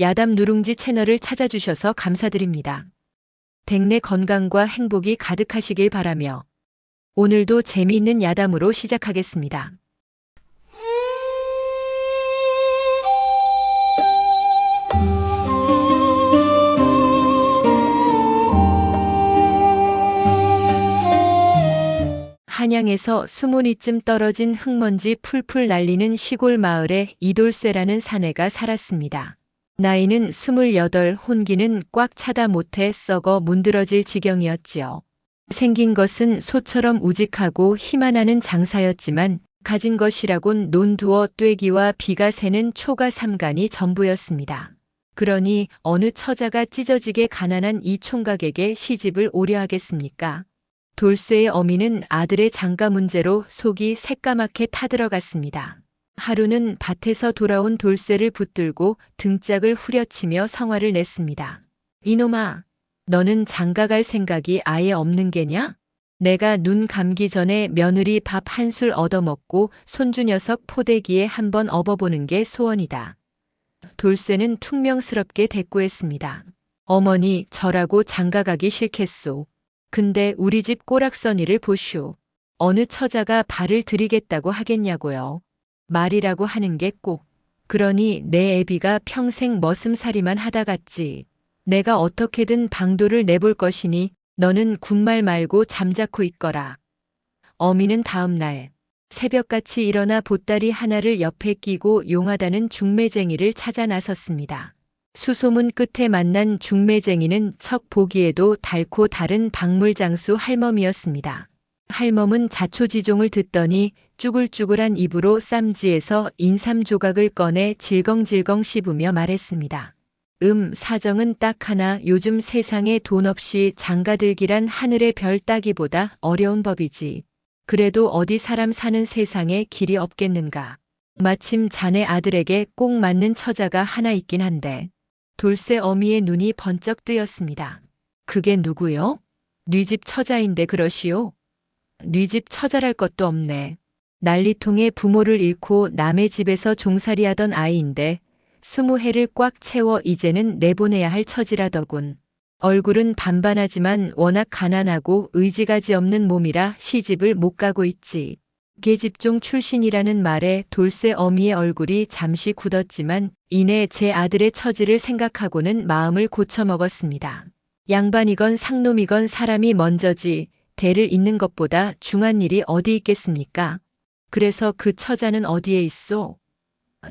야담 누룽지 채널을 찾아주셔서 감사드립니다. 댁내 건강과 행복이 가득하시길 바라며 오늘도 재미있는 야담으로 시작하겠습니다. 한양에서 수문이쯤 떨어진 흙먼지 풀풀 날리는 시골 마을에 이돌쇠라는 사내가 살았습니다. 나이는 28, 혼기는 꽉 차다 못해 썩어 문드러질 지경이었지요. 생긴 것은 소처럼 우직하고 희만 하는 장사였지만 가진 것이라곤 논두어 떼기와 비가 새는 초가 삼간이 전부였습니다. 그러니 어느 처자가 찢어지게 가난한 이 총각에게 시집을 오려 하겠습니까? 돌쇠의 어미는 아들의 장가 문제로 속이 새까맣게 타들어갔습니다. 하루는 밭에서 돌아온 돌쇠를 붙들고 등짝을 후려치며 성화를 냈습니다. 이놈아, 너는 장가 갈 생각이 아예 없는 게냐? 내가 눈 감기 전에 며느리 밥 한 술 얻어먹고 손주 녀석 포대기에 한번 업어보는 게 소원이다. 돌쇠는 퉁명스럽게 대꾸했습니다. 어머니, 저라고 장가 가기 싫겠소. 근데 우리 집 꼬락서니를 보슈. 어느 처자가 발을 들이겠다고 하겠냐고요. 말이라고 하는 게 꼭. 그러니 내 애비가 평생 머슴살이만 하다 갔지. 내가 어떻게든 방도를 내볼 것이니 너는 군말 말고 잠자코 있거라. 어미는 다음 날 새벽같이 일어나 보따리 하나를 옆에 끼고 용하다는 중매쟁이를 찾아 나섰습니다. 수소문 끝에 만난 중매쟁이는 척 보기에도 달고 다른 박물장수 할멈이었습니다. 할멈은 자초지종을 듣더니 쭈글쭈글한 입으로 쌈지에서 인삼 조각을 꺼내 질겅질겅 씹으며 말했습니다. 음, 사정은 딱 하나 요즘 세상에 돈 없이 장가들기란 하늘의 별 따기보다 어려운 법이지. 그래도 어디 사람 사는 세상에 길이 없겠는가. 마침 자네 아들에게 꼭 맞는 처자가 하나 있긴 한데. 돌쇠 어미의 눈이 번쩍 뜨였습니다. 그게 누구요? 뉘집 처자인데 그러시오? 뉘집 처자랄 것도 없네. 난리통에 부모를 잃고 남의 집에서 종살이하던 아이인데 스무 해를 꽉 채워 이제는 내보내야 할 처지라더군. 얼굴은 반반하지만 워낙 가난하고 의지가지 없는 몸이라 시집을 못 가고 있지. 계집종 출신이라는 말에 돌쇠 어미의 얼굴이 잠시 굳었지만 이내 제 아들의 처지를 생각하고는 마음을 고쳐먹었습니다. 양반이건 상놈이건 사람이 먼저지 대를 잇는 것보다 중한 일이 어디 있겠습니까? 그래서 그 처자는 어디에 있소?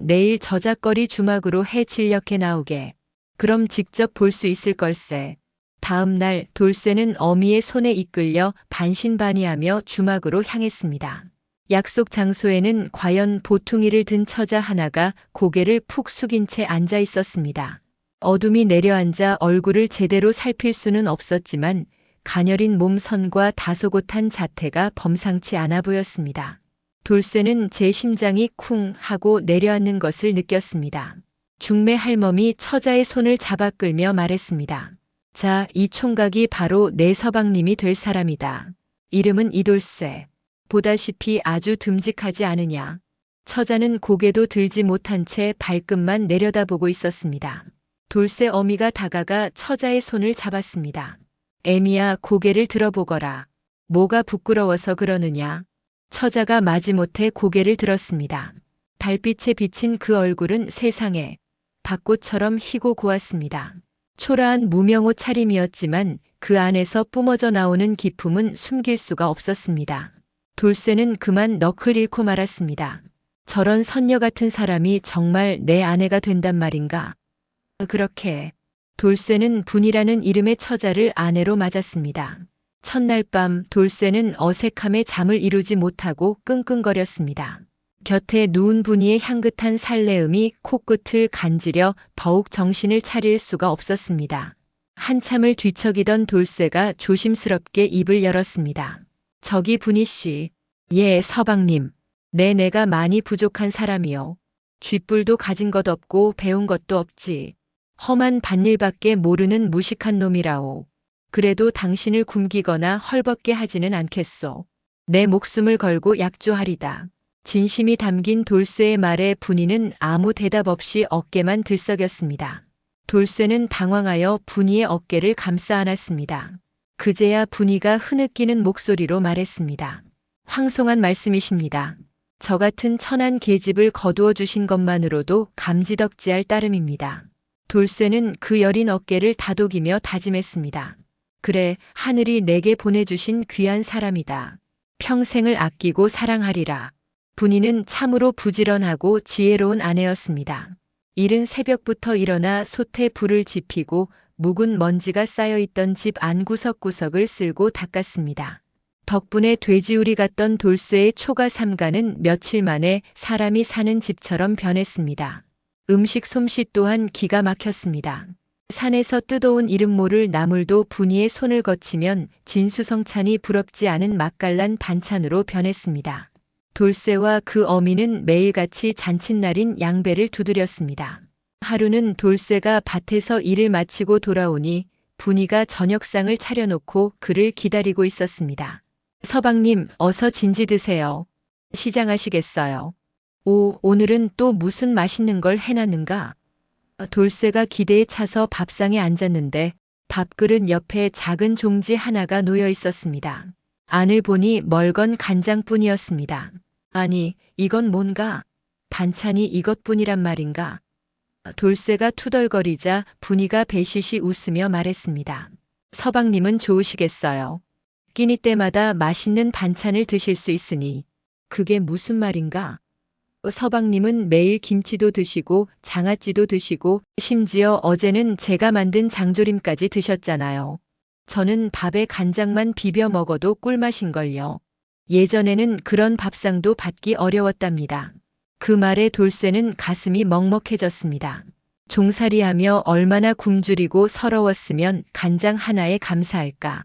내일 저작거리 주막으로 해 진력해 나오게. 그럼 직접 볼 수 있을 걸세. 다음 날 돌쇠는 어미의 손에 이끌려 반신반의하며 주막으로 향했습니다. 약속 장소에는 과연 보퉁이를 든 처자 하나가 고개를 푹 숙인 채 앉아 있었습니다. 어둠이 내려앉아 얼굴을 제대로 살필 수는 없었지만 가녀린 몸선과 다소곳한 자태가 범상치 않아 보였습니다. 돌쇠는 제 심장이 쿵 하고 내려앉는 것을 느꼈습니다. 중매 할멈이 처자의 손을 잡아 끌며 말했습니다. 자, 이 총각이 바로 내 서방님이 될 사람이다. 이름은 이돌쇠. 보다시피 아주 듬직하지 않으냐. 처자는 고개도 들지 못한 채 발끝만 내려다보고 있었습니다. 돌쇠 어미가 다가가 처자의 손을 잡았습니다. 애미야 고개를 들어보거라. 뭐가 부끄러워서 그러느냐. 처자가 마지못해 고개를 들었습니다. 달빛에 비친 그 얼굴은 세상에 벚꽃처럼 희고 고왔습니다. 초라한 무명옷 차림이었지만 그 안에서 뿜어져 나오는 기품은 숨길 수가 없었습니다. 돌쇠는 그만 넋을 잃고 말았습니다. 저런 선녀 같은 사람이 정말 내 아내가 된단 말인가? 그렇게 돌쇠는 분이라는 이름의 처자를 아내로 맞았습니다. 첫날 밤 돌쇠는 어색함에 잠을 이루지 못하고 끙끙거렸습니다. 곁에 누운 분이의 향긋한 살레음이 코끝을 간지려 더욱 정신을 차릴 수가 없었습니다. 한참을 뒤척이던 돌쇠가 조심스럽게 입을 열었습니다. 저기 분이 씨. 예, 서방님. 내 내가 많이 부족한 사람이요. 쥐뿔도 가진 것 없고 배운 것도 없지. 험한 밭일밖에 모르는 무식한 놈이라오. 그래도 당신을 굶기거나 헐벗게 하지는 않겠소. 내 목숨을 걸고 약조하리다. 진심이 담긴 돌쇠의 말에 분이는 아무 대답 없이 어깨만 들썩였습니다. 돌쇠는 당황하여 분이의 어깨를 감싸 안았습니다. 그제야 분이가 흐느끼는 목소리로 말했습니다. 황송한 말씀이십니다. 저 같은 천한 계집을 거두어 주신 것만으로도 감지덕지할 따름입니다. 돌쇠는 그 여린 어깨를 다독이며 다짐했습니다. 그래, 하늘이 내게 보내주신 귀한 사람이다. 평생을 아끼고 사랑하리라. 분이는 참으로 부지런하고 지혜로운 아내였습니다. 이른 새벽부터 일어나 솥에 불을 지피고 묵은 먼지가 쌓여있던 집 안 구석구석을 쓸고 닦았습니다. 덕분에 돼지우리 같던 돌쇠의 초가 삼가는 며칠 만에 사람이 사는 집처럼 변했습니다. 음식 솜씨 또한 기가 막혔습니다. 산에서 뜯어온 이름 모를 나물도 분이의 손을 거치면 진수성찬이 부럽지 않은 맛깔난 반찬으로 변했습니다. 돌쇠와 그 어미는 매일같이 잔칫날인 양배를 두드렸습니다. 하루는 돌쇠가 밭에서 일을 마치고 돌아오니 분이가 저녁상을 차려놓고 그를 기다리고 있었습니다. 서방님, 어서 진지 드세요. 시장하시겠어요. 오, 오늘은 또 무슨 맛있는 걸 해놨는가? 돌쇠가 기대에 차서 밥상에 앉았는데 밥그릇 옆에 작은 종지 하나가 놓여 있었습니다. 안을 보니 멀건 간장뿐이었습니다. 아니, 이건 뭔가? 반찬이 이것뿐이란 말인가? 돌쇠가 투덜거리자 분이가 배시시 웃으며 말했습니다. 서방님은 좋으시겠어요. 끼니 때마다 맛있는 반찬을 드실 수 있으니 그게 무슨 말인가? 서방님은 매일 김치도 드시고 장아찌도 드시고 심지어 어제는 제가 만든 장조림까지 드셨잖아요. 저는 밥에 간장만 비벼 먹어도 꿀맛인걸요. 예전에는 그런 밥상도 받기 어려웠답니다. 그 말에 돌쇠는 가슴이 먹먹해졌습니다. 종살이하며 얼마나 굶주리고 서러웠으면 간장 하나에 감사할까.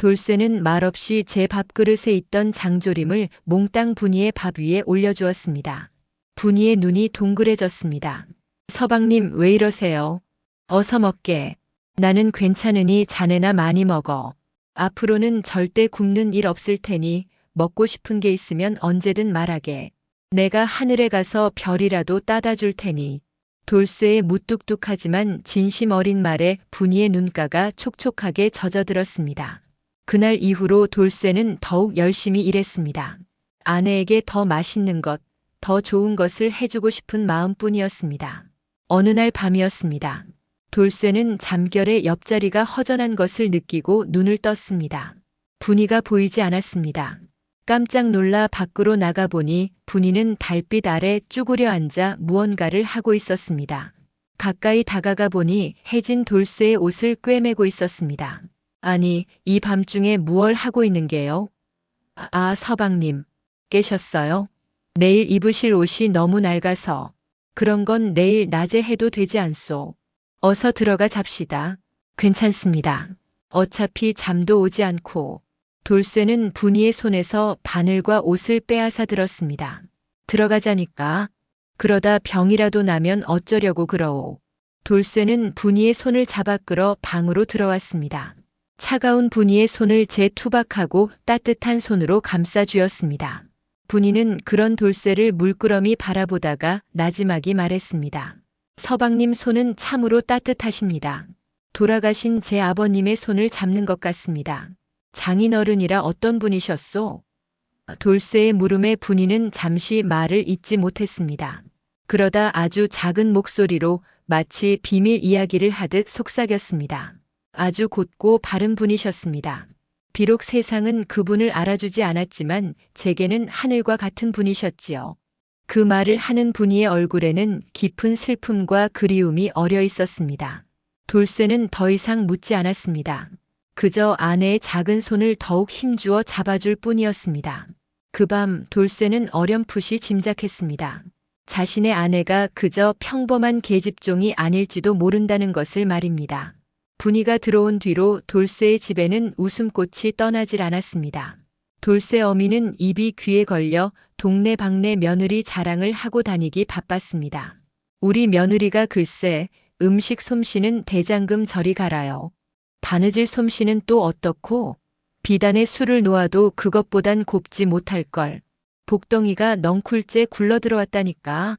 돌쇠는 말없이 제 밥그릇에 있던 장조림을 몽땅 분이의 밥 위에 올려주었습니다. 분이의 눈이 동그래졌습니다. 서방님 왜 이러세요? 어서 먹게. 나는 괜찮으니 자네나 많이 먹어. 앞으로는 절대 굶는 일 없을 테니 먹고 싶은 게 있으면 언제든 말하게. 내가 하늘에 가서 별이라도 따다 줄 테니. 돌쇠의 무뚝뚝하지만 진심 어린 말에 분이의 눈가가 촉촉하게 젖어들었습니다. 그날 이후로 돌쇠는 더욱 열심히 일했습니다. 아내에게 더 맛있는 것, 더 좋은 것을 해주고 싶은 마음뿐이었습니다. 어느 날 밤이었습니다. 돌쇠는 잠결에 옆자리가 허전한 것을 느끼고 눈을 떴습니다. 분이가 보이지 않았습니다. 깜짝 놀라 밖으로 나가보니 분이는 달빛 아래 쭈그려 앉아 무언가를 하고 있었습니다. 가까이 다가가 보니 해진 돌쇠의 옷을 꿰매고 있었습니다. 아니, 이 밤중에 무얼 하고 있는 게요? 아, 서방님. 깨셨어요? 내일 입으실 옷이 너무 낡아서. 그런 건 내일 낮에 해도 되지 않소. 어서 들어가 잡시다. 괜찮습니다. 어차피 잠도 오지 않고. 돌쇠는 분이의 손에서 바늘과 옷을 빼앗아 들었습니다. 들어가자니까. 그러다 병이라도 나면 어쩌려고 그러오. 돌쇠는 분이의 손을 잡아 끌어 방으로 들어왔습니다. 차가운 분이의 손을 제 투박하고 따뜻한 손으로 감싸 주었습니다. 분이는 그런 돌쇠를 물끄러미 바라보다가 나지막이 말했습니다. 서방님 손은 참으로 따뜻하십니다. 돌아가신 제 아버님의 손을 잡는 것 같습니다. 장인어른이라 어떤 분이셨소? 돌쇠의 물음에 분이는 잠시 말을 잇지 못했습니다. 그러다 아주 작은 목소리로 마치 비밀 이야기를 하듯 속삭였습니다. 아주 곧고 바른 분이셨습니다. 비록 세상은 그분을 알아주지 않았지만 제게는 하늘과 같은 분이셨지요. 그 말을 하는 분이의 얼굴에는 깊은 슬픔과 그리움이 어려 있었습니다. 돌쇠는 더 이상 묻지 않았습니다. 그저 아내의 작은 손을 더욱 힘주어 잡아줄 뿐이었습니다. 그 밤 돌쇠는 어렴풋이 짐작했습니다. 자신의 아내가 그저 평범한 계집종이 아닐지도 모른다는 것을 말입니다. 분이가 들어온 뒤로 돌쇠의 집에는 웃음꽃이 떠나질 않았습니다. 돌쇠 어미는 입이 귀에 걸려 동네 방네 며느리 자랑을 하고 다니기 바빴습니다. 우리 며느리가 글쎄 음식 솜씨는 대장금 저리 갈아요. 바느질 솜씨는 또 어떻고 비단에 술을 놓아도 그것보단 곱지 못할 걸. 복덩이가 넝쿨째 굴러 들어왔다니까.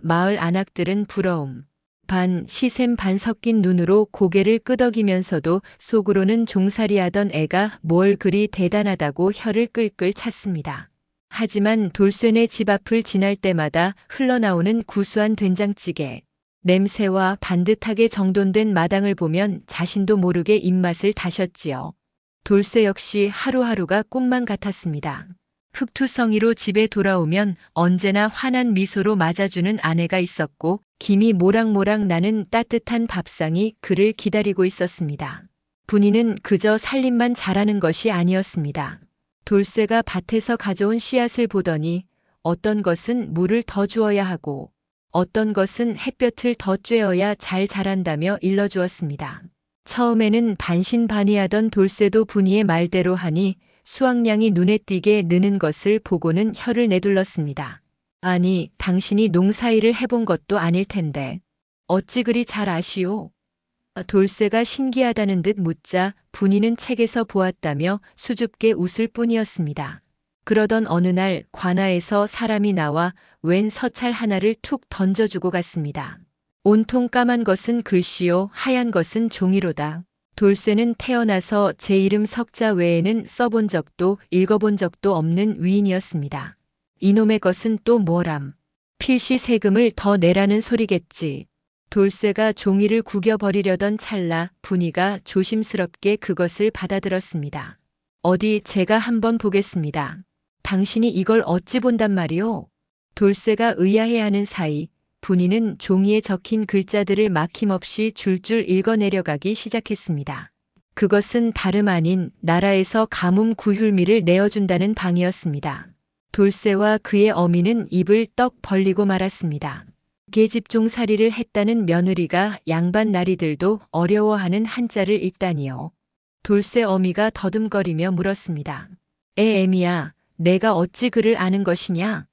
마을 안악들은 부러움. 반 시샘 반 섞인 눈으로 고개를 끄덕이면서도 속으로는 종살이하던 애가 뭘 그리 대단하다고 혀를 끌끌 찼습니다. 하지만 돌쇠네 집 앞을 지날 때마다 흘러나오는 구수한 된장찌개, 냄새와 반듯하게 정돈된 마당을 보면 자신도 모르게 입맛을 다셨지요. 돌쇠 역시 하루하루가 꿈만 같았습니다. 흑투성이로 집에 돌아오면 언제나 환한 미소로 맞아주는 아내가 있었고 김이 모락모락 나는 따뜻한 밥상이 그를 기다리고 있었습니다. 분이는 그저 살림만 잘하는 것이 아니었습니다. 돌쇠가 밭에서 가져온 씨앗을 보더니 어떤 것은 물을 더 주어야 하고 어떤 것은 햇볕을 더 쬐어야 잘 자란다며 일러주었습니다. 처음에는 반신반의하던 돌쇠도 분이의 말대로 하니 수확량이 눈에 띄게 느는 것을 보고는 혀를 내둘렀습니다. 아니, 당신이 농사일을 해본 것도 아닐 텐데. 어찌 그리 잘 아시오? 돌쇠가 신기하다는 듯 묻자 분이는 책에서 보았다며 수줍게 웃을 뿐이었습니다. 그러던 어느 날 관아에서 사람이 나와 웬 서찰 하나를 툭 던져주고 갔습니다. 온통 까만 것은 글씨요, 하얀 것은 종이로다. 돌쇠는 태어나서 제 이름 석자 외에는 써본 적도 읽어본 적도 없는 위인이었습니다. 이놈의 것은 또 뭐람. 필시 세금을 더 내라는 소리겠지. 돌쇠가 종이를 구겨버리려던 찰나 분이가 조심스럽게 그것을 받아들었습니다. 어디 제가 한번 보겠습니다. 당신이 이걸 어찌 본단 말이오? 돌쇠가 의아해하는 사이 분이는 종이에 적힌 글자들을 막힘없이 줄줄 읽어내려가기 시작했습니다. 그것은 다름 아닌 나라에서 가뭄 구휼미를 내어준다는 방이었습니다. 돌쇠와 그의 어미는 입을 떡 벌리고 말았습니다. 계집종 살이를 했다는 며느리가 양반 나리들도 어려워하는 한자를 읽다니요. 돌쇠 어미가 더듬거리며 물었습니다. 애 애미야, 내가 어찌 글을 아는 것이냐?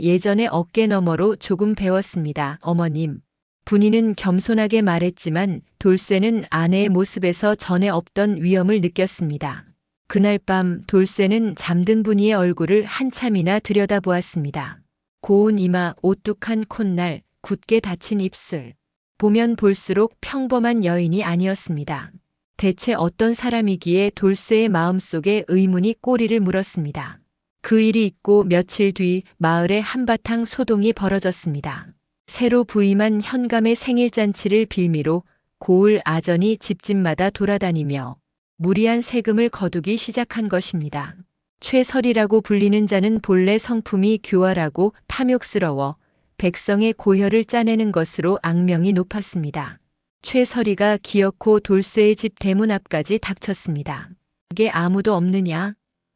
예전에 어깨 너머로 조금 배웠습니다, 어머님. 분이는 겸손하게 말했지만 돌쇠는 아내의 모습에서 전에 없던 위험을 느꼈습니다. 그날 밤 돌쇠는 잠든 분이의 얼굴을 한참이나 들여다보았습니다. 고운 이마, 오뚝한 콧날, 굳게 닫힌 입술. 보면 볼수록 평범한 여인이 아니었습니다. 대체 어떤 사람이기에 돌쇠의 마음속에 의문이 꼬리를 물었습니다. 그 일이 있고 며칠 뒤 마을에 한바탕 소동이 벌어졌습니다. 새로 부임한 현감의 생일잔치를 빌미로 고을 아전이 집집마다 돌아다니며 무리한 세금을 거두기 시작한 것입니다. 최설이라고 불리는 자는 본래 성품이 교활하고 탐욕스러워 백성의 고혈을 짜내는 것으로 악명이 높았습니다. 최설이가 기어코 돌쇠의 집 대문 앞까지 닥쳤습니다. 그게 아무도 없느냐?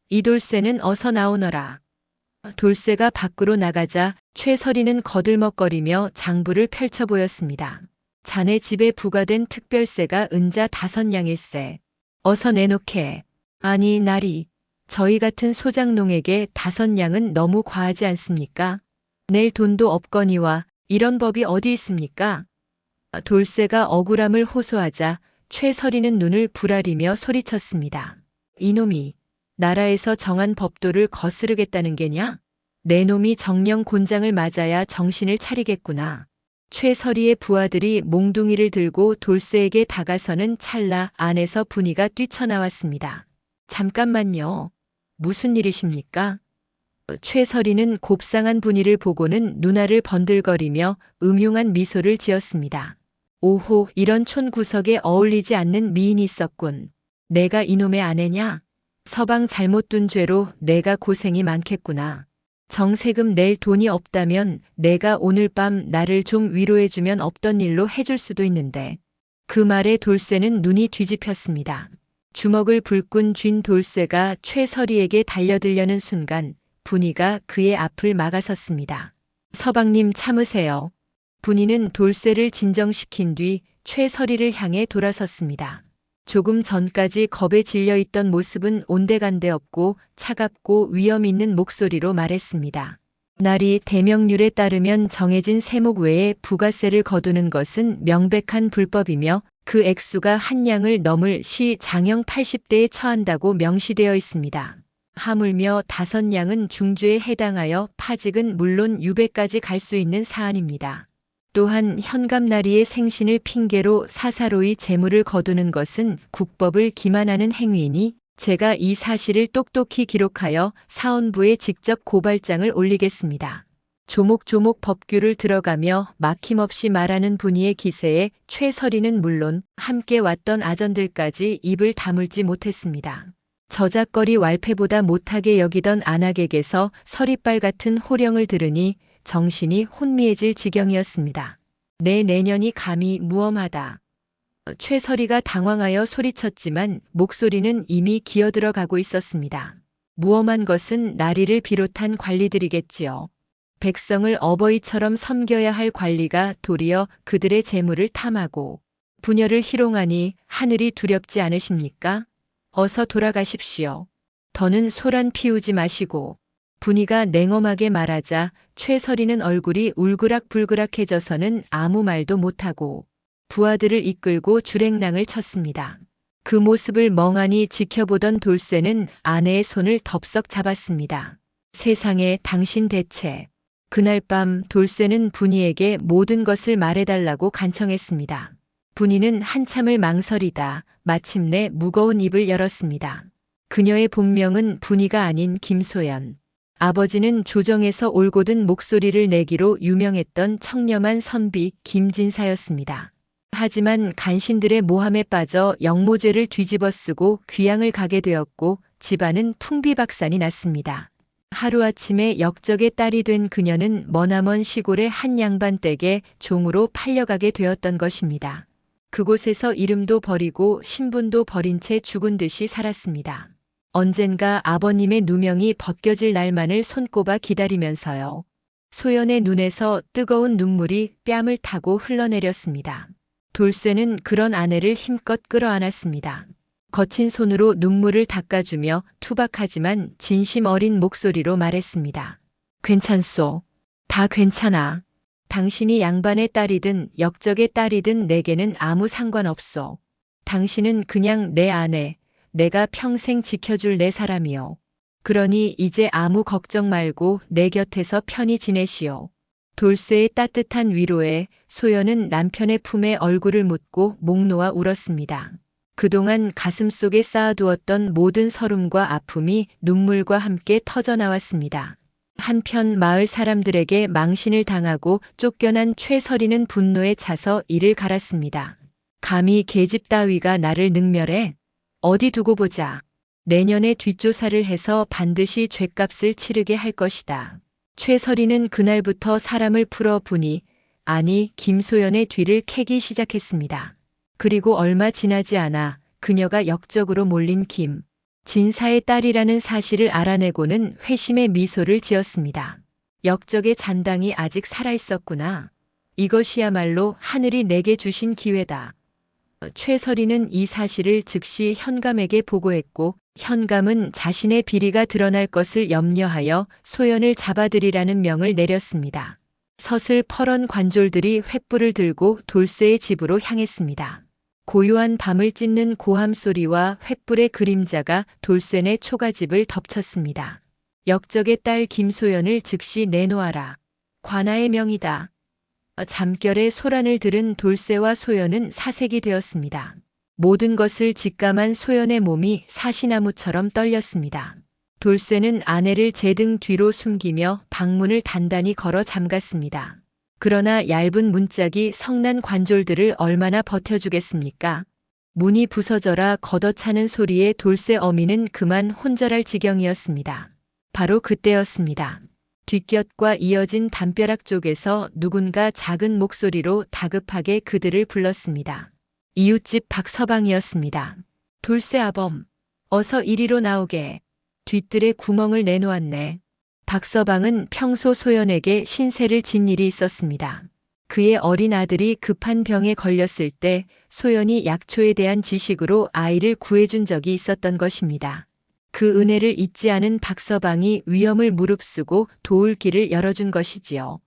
이 돌쇠는 어서 나오너라. 돌쇠가 밖으로 나가자 최설이는 거들먹거리며 장부를 펼쳐 보였습니다. 자네 집에 부과된 특별세가 은자 다섯 양일세. 어서 내놓게. 아니, 나리. 저희 같은 소장농에게 다섯 양은 너무 과하지 않습니까? 낼 돈도 없거니와 이런 법이 어디 있습니까? 돌쇠가 억울함을 호소하자 최설이는 눈을 부라리며 소리쳤습니다. 이놈이 나라에서 정한 법도를 거스르겠다는 게냐? 내 놈이 정령 곤장을 맞아야 정신을 차리겠구나. 최설이의 부하들이 몽둥이를 들고 돌쇠에게 다가서는 찰나 안에서 분이가 뛰쳐나왔습니다. 잠깐만요. 무슨 일이십니까? 최설이는 곱상한 분이를 보고는 누나를 번들거리며 음흉한 미소를 지었습니다. 오호, 이런 촌구석에 어울리지 않는 미인이 있었군. 내가 이놈의 아내냐? 서방 잘못 둔 죄로 내가 고생이 많겠구나. 정세금 낼 돈이 없다면 내가 오늘 밤 나를 좀 위로해주면 없던 일로 해줄 수도 있는데. 그 말에 돌쇠는 눈이 뒤집혔습니다. 주먹을 불끈 쥔 돌쇠가 최설이에게 달려들려는 순간 분이가 그의 앞을 막아섰습니다. 서방님 참으세요. 분이는 돌쇠를 진정시킨 뒤 최설이를 향해 돌아섰습니다. 조금 전까지 겁에 질려 있던 모습은 온데간데 없고 차갑고 위험 있는 목소리로 말했습니다. 날이 대명률에 따르면 정해진 세목 외에 부가세를 거두는 것은 명백한 불법이며 그 액수가 한 양을 넘을 시 장형 80대에 처한다고 명시되어 있습니다. 하물며 다섯 양은 중죄에 해당하여 파직은 물론 유배까지 갈 수 있는 사안입니다. 또한 현감나리의 생신을 핑계로 사사로이 재물을 거두는 것은 국법을 기만하는 행위이니 제가 이 사실을 똑똑히 기록하여 사원부에 직접 고발장을 올리겠습니다. 조목조목 법규를 들어가며 막힘없이 말하는 분이의 기세에 최설이는 물론 함께 왔던 아전들까지 입을 다물지 못했습니다. 저작거리 왈패보다 못하게 여기던 안악에게서 서리빨 같은 호령을 들으니 정신이 혼미해질 지경이었습니다. 내 내년이 감히 무엄하다. 최설이가 당황하여 소리쳤지만 목소리는 이미 기어들어 가고 있었습니다. 무엄한 것은 나리를 비롯한 관리들이겠지요. 백성을 어버이처럼 섬겨야 할 관리가 도리어 그들의 재물을 탐하고 분열을 희롱하니 하늘이 두렵지 않으십니까? 어서 돌아가십시오. 더는 소란 피우지 마시고 분이가 냉엄하게 말하자 최설이는 얼굴이 울그락불그락해져서는 아무 말도 못하고 부하들을 이끌고 주랭랑을 쳤습니다. 그 모습을 멍하니 지켜보던 돌쇠는 아내의 손을 덥석 잡았습니다. 세상에 당신 대체. 그날 밤 돌쇠는 분이에게 모든 것을 말해달라고 간청했습니다. 분이는 한참을 망설이다 마침내 무거운 입을 열었습니다. 그녀의 본명은 분이가 아닌 김소연. 아버지는 조정에서 올곧은 목소리를 내기로 유명했던 청렴한 선비 김진사였습니다. 하지만 간신들의 모함에 빠져 영모죄를 뒤집어 쓰고 귀양을 가게 되었고 집안은 풍비박산이 났습니다. 하루아침에 역적의 딸이 된 그녀는 머나먼 시골의 한 양반 댁에 종으로 팔려가게 되었던 것입니다. 그곳에서 이름도 버리고 신분도 버린 채 죽은 듯이 살았습니다. 언젠가 아버님의 누명이 벗겨질 날만을 손꼽아 기다리면서요. 소연의 눈에서 뜨거운 눈물이 뺨을 타고 흘러내렸습니다. 돌쇠는 그런 아내를 힘껏 끌어안았습니다. 거친 손으로 눈물을 닦아주며 투박하지만 진심 어린 목소리로 말했습니다. 괜찮소. 다 괜찮아. 당신이 양반의 딸이든 역적의 딸이든 내게는 아무 상관없소. 당신은 그냥 내 아내, 내가 평생 지켜줄 내 사람이요. 그러니 이제 아무 걱정 말고 내 곁에서 편히 지내시오. 돌쇠의 따뜻한 위로에 소연은 남편의 품에 얼굴을 묻고 목 놓아 울었습니다. 그동안 가슴 속에 쌓아두었던 모든 서름과 아픔이 눈물과 함께 터져나왔습니다. 한편 마을 사람들에게 망신을 당하고 쫓겨난 최설이는 분노에 차서 이를 갈았습니다. 감히 계집 따위가 나를 능멸해? 어디 두고 보자. 내년에 뒷조사를 해서 반드시 죗값을 치르게 할 것이다. 최설이는 그날부터 사람을 풀어 부니 아니 김소연의 뒤를 캐기 시작했습니다. 그리고 얼마 지나지 않아 그녀가 역적으로 몰린 김 진사의 딸이라는 사실을 알아내고는 회심의 미소를 지었습니다. 역적의 잔당이 아직 살아있었구나. 이것이야말로 하늘이 내게 주신 기회다. 최설이는 이 사실을 즉시 현감에게 보고했고 현감은 자신의 비리가 드러날 것을 염려하여 소연을 잡아들이라는 명을 내렸습니다. 서슬 퍼런 관졸들이 횃불을 들고 돌쇠의 집으로 향했습니다. 고요한 밤을 찢는 고함 소리와 횃불의 그림자가 돌쇠의 초가집을 덮쳤습니다. 역적의 딸 김소연을 즉시 내놓아라. 관아의 명이다. 잠결에 소란을 들은 돌쇠와 소연은 사색이 되었습니다. 모든 것을 직감한 소연의 몸이 사시나무처럼 떨렸습니다. 돌쇠는 아내를 제 등 뒤로 숨기며 방문을 단단히 걸어 잠갔습니다. 그러나 얇은 문짝이 성난 관졸들을 얼마나 버텨주겠습니까? 문이 부서져라 걷어차는 소리에 돌쇠 어미는 그만 혼절할 지경이었습니다. 바로 그때였습니다. 뒷곁과 이어진 담벼락 쪽에서 누군가 작은 목소리로 다급하게 그들을 불렀습니다. 이웃집 박서방이었습니다. 돌쇠 아범, 어서 이리로 나오게. 뒷뜰에 구멍을 내놓았네. 박서방은 평소 소연에게 신세를 진 일이 있었습니다. 그의 어린 아들이 급한 병에 걸렸을 때 소연이 약초에 대한 지식으로 아이를 구해준 적이 있었던 것입니다. 그 은혜를 잊지 않은 박서방이 위험을 무릅쓰고 도울 길을 열어준 것이지요.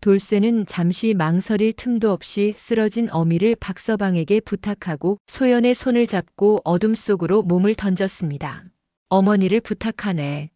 돌쇠는 잠시 망설일 틈도 없이 쓰러진 어미를 박서방에게 부탁하고 소연의 손을 잡고 어둠 속으로 몸을 던졌습니다. 어머니를 부탁하네.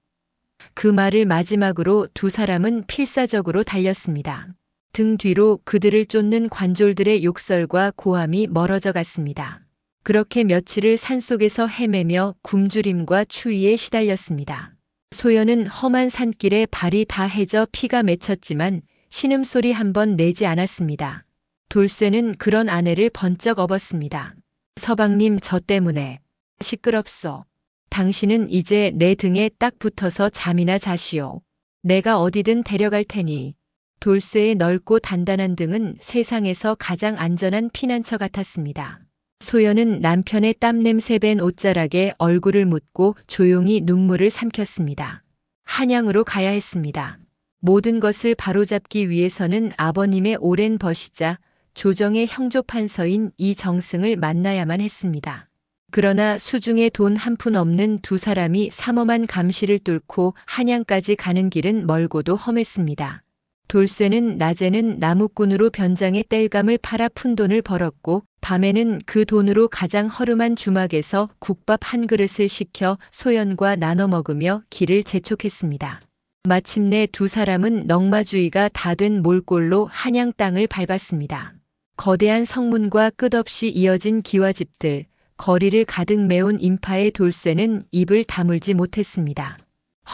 그 말을 마지막으로 두 사람은 필사적으로 달렸습니다. 등 뒤로 그들을 쫓는 관졸들의 욕설과 고함이 멀어져 갔습니다. 그렇게 며칠을 산속에서 헤매며 굶주림과 추위에 시달렸습니다. 소연은 험한 산길에 발이 다 해져 피가 맺혔지만 신음소리 한 번 내지 않았습니다. 돌쇠는 그런 아내를 번쩍 업었습니다. 서방님 저 때문에 시끄럽소. 당신은 이제 내 등에 딱 붙어서 잠이나 자시오. 내가 어디든 데려갈 테니. 돌쇠의 넓고 단단한 등은 세상에서 가장 안전한 피난처 같았습니다. 소연은 남편의 땀냄새 밴 옷자락에 얼굴을 묻고 조용히 눈물을 삼켰습니다. 한양으로 가야 했습니다. 모든 것을 바로잡기 위해서는 아버님의 오랜 버시자 조정의 형조판서인 이정승을 만나야만 했습니다. 그러나 수중에 돈 한 푼 없는 두 사람이 삼엄한 감시를 뚫고 한양까지 가는 길은 멀고도 험했습니다. 돌쇠는 낮에는 나무꾼으로 변장해 땔감을 팔아 푼 돈을 벌었고 밤에는 그 돈으로 가장 허름한 주막에서 국밥 한 그릇을 시켜 소연과 나눠 먹으며 길을 재촉했습니다. 마침내 두 사람은 넉마주의가 다 된 몰골로 한양 땅을 밟았습니다. 거대한 성문과 끝없이 이어진 기와집들, 거리를 가득 메운 인파의 돌쇠는 입을 다물지 못했습니다.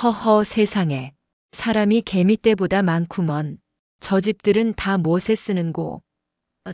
허허 세상에. 사람이 개미떼보다 많구먼. 저 집들은 다 무엇에 쓰는고.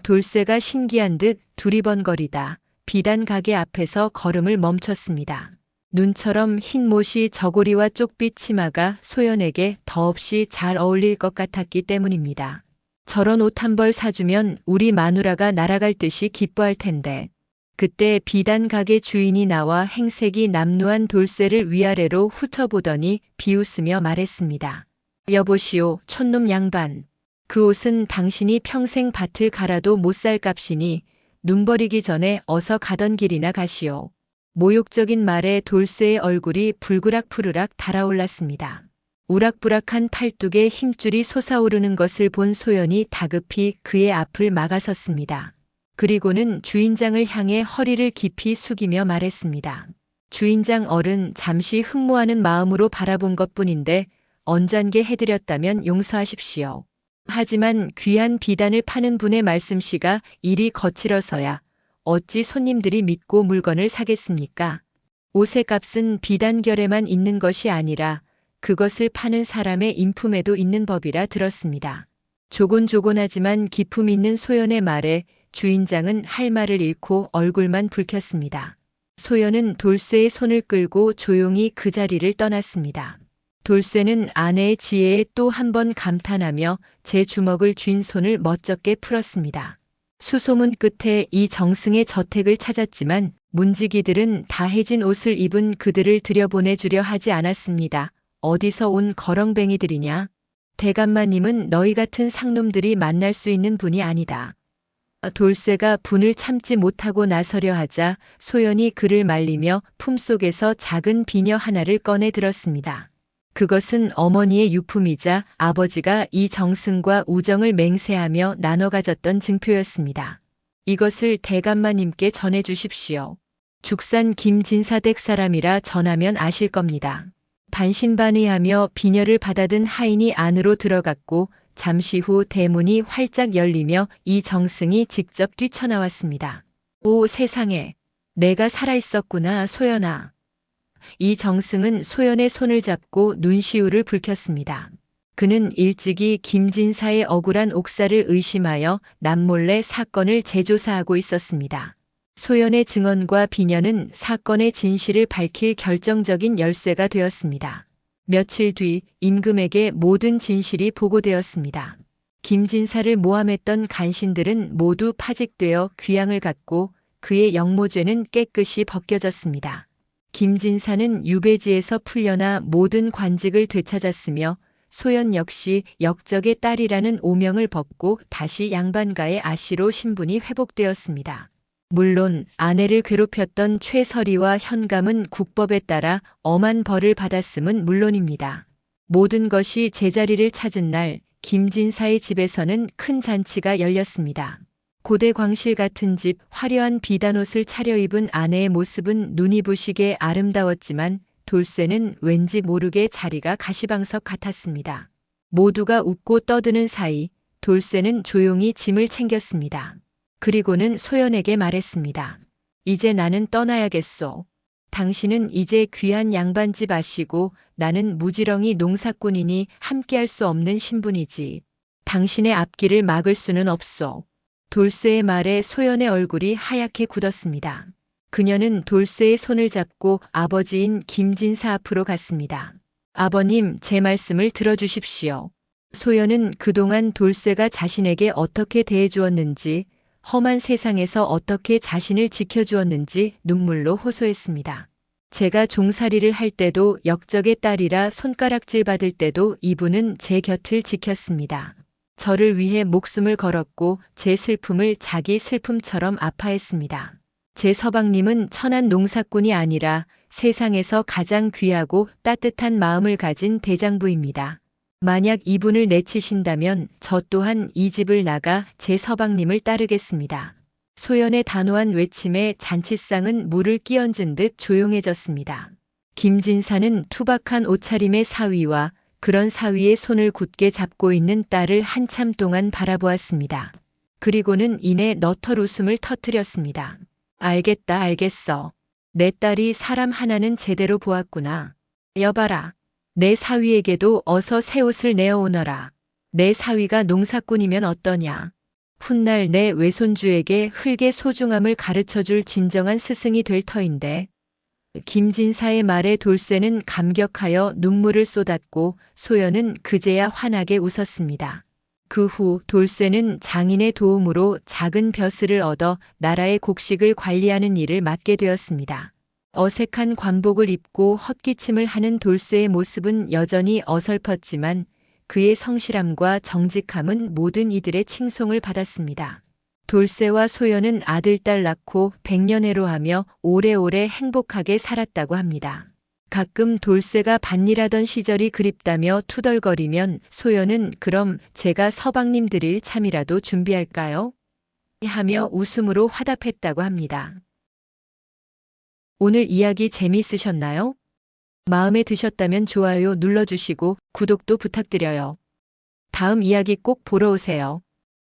돌쇠가 신기한 듯 두리번거리다. 비단 가게 앞에서 걸음을 멈췄습니다. 눈처럼 흰 못이 저고리와 쪽빛 치마가 소연에게 더없이 잘 어울릴 것 같았기 때문입니다. 저런 옷 한 벌 사주면 우리 마누라가 날아갈 듯이 기뻐할 텐데. 그때 비단 가게 주인이 나와 행색이 남루한 돌쇠를 위아래로 훑어보더니 비웃으며 말했습니다. 여보시오, 촌놈 양반. 그 옷은 당신이 평생 밭을 갈아도 못 살 값이니 눈 버리기 전에 어서 가던 길이나 가시오. 모욕적인 말에 돌쇠의 얼굴이 불그락 푸르락 달아올랐습니다. 우락부락한 팔뚝에 힘줄이 솟아오르는 것을 본 소연이 다급히 그의 앞을 막아섰습니다. 그리고는 주인장을 향해 허리를 깊이 숙이며 말했습니다. 주인장 어른 잠시 흠모하는 마음으로 바라본 것 뿐인데 언짢게 해드렸다면 용서하십시오. 하지만 귀한 비단을 파는 분의 말씀씨가 일이 거칠어서야 어찌 손님들이 믿고 물건을 사겠습니까? 옷의 값은 비단결에만 있는 것이 아니라 그것을 파는 사람의 인품에도 있는 법이라 들었습니다. 조곤조곤하지만 기품 있는 소연의 말에 주인장은 할 말을 잃고 얼굴만 붉혔습니다. 소연은 돌쇠의 손을 끌고 조용히 그 자리를 떠났습니다. 돌쇠는 아내의 지혜에 또 한 번 감탄하며 제 주먹을 쥔 손을 멋쩍게 풀었습니다. 수소문 끝에 이 정승의 저택을 찾았지만 문지기들은 다 해진 옷을 입은 그들을 들여보내주려 하지 않았습니다. 어디서 온 거렁뱅이들이냐? 대감마님은 너희 같은 상놈들이 만날 수 있는 분이 아니다. 돌쇠가 분을 참지 못하고 나서려 하자 소연이 그를 말리며 품속에서 작은 비녀 하나를 꺼내 들었습니다. 그것은 어머니의 유품이자 아버지가 이 정승과 우정을 맹세하며 나눠 가졌던 증표였습니다. 이것을 대감마님께 전해 주십시오. 죽산 김진사댁 사람이라 전하면 아실 겁니다. 반신반의하며 비녀를 받아든 하인이 안으로 들어갔고 잠시 후 대문이 활짝 열리며 이 정승이 직접 뛰쳐나왔습니다. 오 세상에, 내가 살아있었구나, 소연아. 이 정승은 소연의 손을 잡고 눈시울을 붉혔습니다. 그는 일찍이 김진사의 억울한 옥사를 의심하여 남몰래 사건을 재조사하고 있었습니다. 소연의 증언과 비녀는 사건의 진실을 밝힐 결정적인 열쇠가 되었습니다. 며칠 뒤 임금에게 모든 진실이 보고되었습니다. 김진사를 모함했던 간신들은 모두 파직되어 귀양을 갖고 그의 영모죄는 깨끗이 벗겨졌습니다. 김진사는 유배지에서 풀려나 모든 관직을 되찾았으며 소연 역시 역적의 딸이라는 오명을 벗고 다시 양반가의 아씨로 신분이 회복되었습니다. 물론 아내를 괴롭혔던 최설이와 현감은 국법에 따라 엄한 벌을 받았음은 물론입니다. 모든 것이 제자리를 찾은 날 김진사의 집에서는 큰 잔치가 열렸습니다. 고대 광실 같은 집 화려한 비단옷을 차려입은 아내의 모습은 눈이 부시게 아름다웠지만 돌쇠는 왠지 모르게 자리가 가시방석 같았습니다. 모두가 웃고 떠드는 사이 돌쇠는 조용히 짐을 챙겼습니다. 그리고는 소연에게 말했습니다. 이제 나는 떠나야겠소. 당신은 이제 귀한 양반집 아시고 나는 무지렁이 농사꾼이니 함께할 수 없는 신분이지. 당신의 앞길을 막을 수는 없소. 돌쇠의 말에 소연의 얼굴이 하얗게 굳었습니다. 그녀는 돌쇠의 손을 잡고 아버지인 김진사 앞으로 갔습니다. 아버님, 제 말씀을 들어주십시오. 소연은 그동안 돌쇠가 자신에게 어떻게 대해주었는지, 험한 세상에서 어떻게 자신을 지켜주었는지 눈물로 호소했습니다. 제가 종살이를 할 때도 역적의 딸이라 손가락질 받을 때도 이분은 제 곁을 지켰습니다. 저를 위해 목숨을 걸었고 제 슬픔을 자기 슬픔처럼 아파했습니다. 제 서방님은 천한 농사꾼이 아니라 세상에서 가장 귀하고 따뜻한 마음을 가진 대장부입니다. 만약 이분을 내치신다면 저 또한 이 집을 나가 제 서방님을 따르겠습니다. 소연의 단호한 외침에 잔치상은 물을 끼얹은 듯 조용해졌습니다. 김진사는 투박한 옷차림의 사위와 그런 사위의 손을 굳게 잡고 있는 딸을 한참 동안 바라보았습니다. 그리고는 이내 너털 웃음을 터뜨렸습니다. 알겠다, 알겠어. 내 딸이 사람 하나는 제대로 보았구나. 여봐라. 내 사위에게도 어서 새 옷을 내어오너라. 내 사위가 농사꾼이면 어떠냐. 훗날 내 외손주에게 흙의 소중함을 가르쳐 줄 진정한 스승이 될 터인데. 김진사의 말에 돌쇠는 감격하여 눈물을 쏟았고 소연은 그제야 환하게 웃었습니다. 그 후 돌쇠는 장인의 도움으로 작은 벼슬을 얻어 나라의 곡식을 관리하는 일을 맡게 되었습니다. 어색한 관복을 입고 헛기침을 하는 돌쇠의 모습은 여전히 어설펐지만 그의 성실함과 정직함은 모든 이들의 칭송을 받았습니다. 돌쇠와 소연은 아들, 딸 낳고 백년해로 하며 오래오래 행복하게 살았다고 합니다. 가끔 돌쇠가 밭일하던 시절이 그립다며 투덜거리면 소연은 그럼 제가 서방님 드릴 참이라도 준비할까요? 하며 웃음으로 화답했다고 합니다. 오늘 이야기 재미있으셨나요? 마음에 드셨다면 좋아요 눌러주시고 구독도 부탁드려요. 다음 이야기 꼭 보러 오세요.